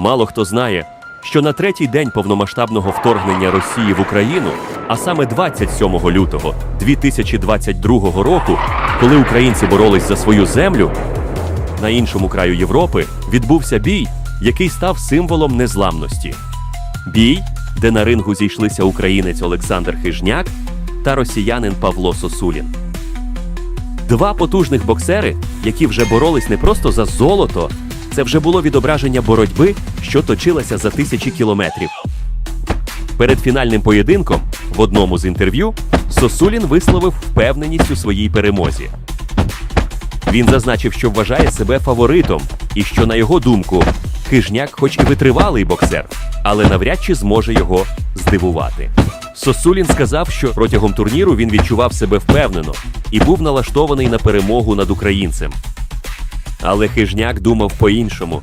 Мало хто знає, що на третій день повномасштабного вторгнення Росії в Україну, а саме 27 лютого 2022 року, коли українці боролись за свою землю, на іншому краю Європи відбувся бій, який став символом незламності. Бій, де на рингу зійшлися українець Олександр Хижняк та росіянин Павло Сосулін. Два потужних боксери, які вже боролись не просто за золото, це вже було відображення боротьби, що точилася за тисячі кілометрів. Перед фінальним поєдинком в одному з інтерв'ю Сосулін висловив впевненість у своїй перемозі. Він зазначив, що вважає себе фаворитом, і що, на його думку, хижняк, хоч і витривалий боксер, але навряд чи зможе його здивувати. Сосулін сказав, що протягом турніру він відчував себе впевнено і був налаштований на перемогу над українцем. Але хижняк думав по-іншому.